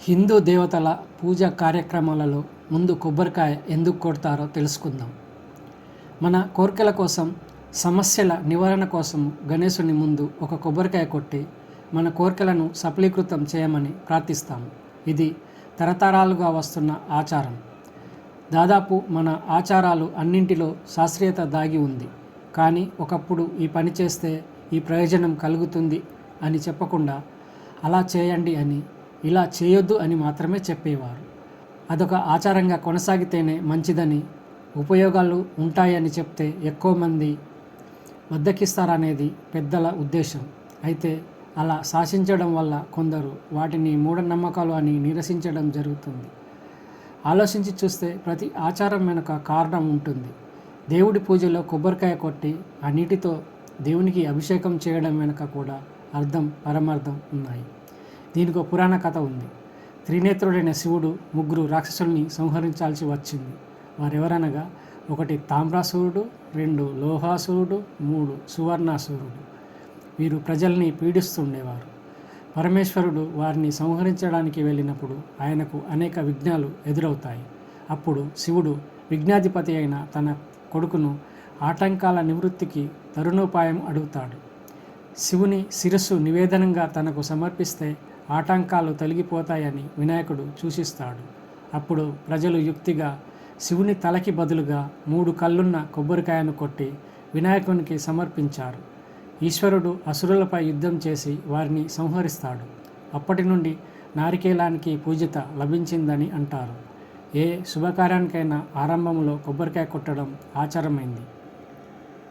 హిందూ దేవతల పూజా కార్యక్రమాలలో ముందు కొబ్బరికాయ ఎందుకు కొడతారో తెలుసుకుందాం. మన కోరికల కోసం సమస్యల నివారణ కోసం గణేశుని ముందు ఒక కొబ్బరికాయ కొట్టి మన కోరికలను సఫలీకృతం చేయమని ప్రార్థిస్తాము ఇది తరతరాలుగా వస్తున్న ఆచారం. దాదాపు మన ఆచారాలు అన్నింటిలో శాస్త్రీయత దాగి ఉంది. కానీ ఒకప్పుడు ఈ పని చేస్తే ఈ ప్రయోజనం కలుగుతుంది అని చెప్పకుండా అలా చేయండి అని ఇలా చేయొద్దు అని మాత్రమే చెప్పేవారు. అదొక ఆచారంగా కొనసాగితేనే మంచిదని ఉపయోగాలు ఉంటాయని చెప్తే ఎక్కువ మంది వద్దకిస్తారనేది పెద్దల ఉద్దేశం. అయితే అలా శాసించడం వల్ల కొందరు వాటిని మూఢనమ్మకాలు అని నిరసించడం జరుగుతుంది. ఆలోచించి చూస్తే ప్రతి ఆచారం వెనుక కారణం ఉంటుంది. దేవుడి పూజలో కొబ్బరికాయ కొట్టి ఆ నీటితో దేవునికి అభిషేకం చేయడం వెనుక కూడా అర్థం పరమార్థం ఉన్నాయి. దీనికి ఒక పురాణ కథ ఉంది. త్రినేత్రుడైన శివుడు ముగ్గురు రాక్షసుల్ని సంహరించాల్సి వచ్చింది. వారెవరనగా ఒకటి తామ్రాసురుడు రెండు లోహాసురుడు మూడు సువర్ణాసురుడు. వీరు ప్రజల్ని పీడిస్తుండేవారు. పరమేశ్వరుడు వారిని సంహరించడానికి వెళ్ళినప్పుడు ఆయనకు అనేక విఘ్నాలు ఎదురవుతాయి. అప్పుడు శివుడు విఘ్నాధిపతి అయిన తన కొడుకును ఆటంకాల నివృత్తికి తరుణోపాయం అడుగుతాడు. శివుని శిరస్సు నివేదనంగా తనకు సమర్పిస్తే ఆటంకాలు తొలగిపోతాయని వినాయకుడు సూచిస్తాడు. అప్పుడు ప్రజలు యుక్తిగా శివుని తలకి బదులుగా మూడు కళ్ళున్న కొబ్బరికాయను కొట్టి వినాయకునికి సమర్పించారు. ఈశ్వరుడు అసురులపై యుద్ధం చేసి వారిని సంహరిస్తాడు. అప్పటి నుండి నారికేలానికి పూజిత లభించిందని అంటారు. ఏ శుభకార్యానికైనా ఆరంభంలో కొబ్బరికాయ కొట్టడం ఆచారమైంది.